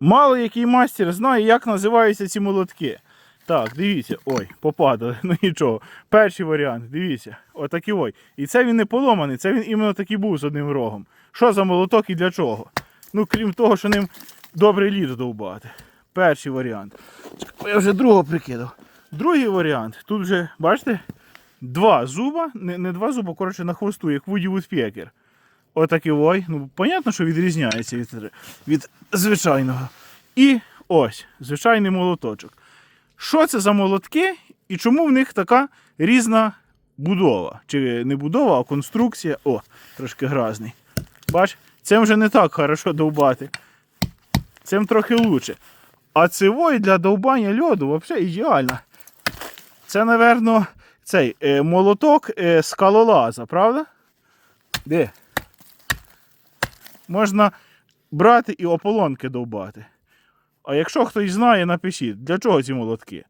Мало який мастер знає, як називаються ці молотки. Так, дивіться, ой, попадали, ну нічого. Перший варіант, дивіться, отакий ой. І це він не поломаний, це він іменно такий був з одним рогом. Що за молоток і для чого? Ну, крім того, що ним добре літо довбати. Перший варіант. Я вже другого прикидав. Другий варіант. Тут вже, бачите, два зуба, не, не два зуба, коротше, на хвосту, як Вуді Вудпекер. Отакий ой. Ну, понятно, що відрізняється від, від звичайного. І ось, звичайний молоточок. Що це за молотки і чому в них така різна будова? Чи не будова, а конструкція. О, трошки гразний. Бач, цим вже не так хорошо довбати. Цим трохи лучше. А цивой для довбання льоду взагалі ідеально. Це, напевно, цей е, молоток е, скалолаза, правда? Де? Можна брати і ополонки довбати. А якщо хтось знає, напишіть, для чого ці молотки?